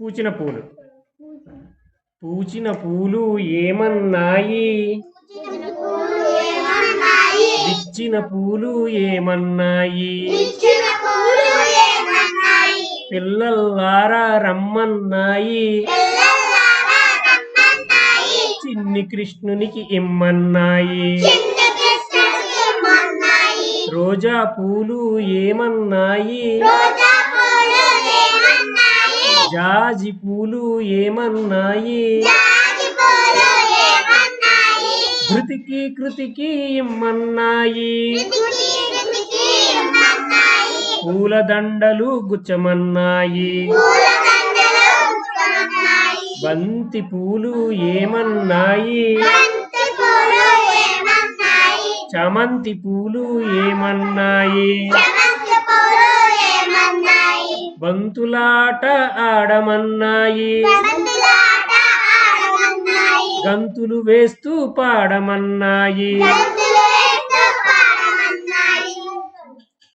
పూచిన పూలు. పూచిన పూలు ఏమన్నాయి? విచ్చిన పూలు ఏమన్నాయి? పిల్లల్లారా రమ్మన్నాయి? చిన్ని కృష్ణునికి ఇమ్మన్నాయి? రోజా పూలు ఏమన్నాయి? జాజి పూలు ఏమన్నాయి? ధృతికి కృతికి ఇమ్మన్నాయి. పూలదండలు గుచ్చమన్నాయి. బంతి పూలు ఏమన్నాయి? చమంతి పూలు ఏమన్నాయి? బంతులాట ఆడమన్నాయి. గంతులు వేస్తూ పాడమన్నాయి.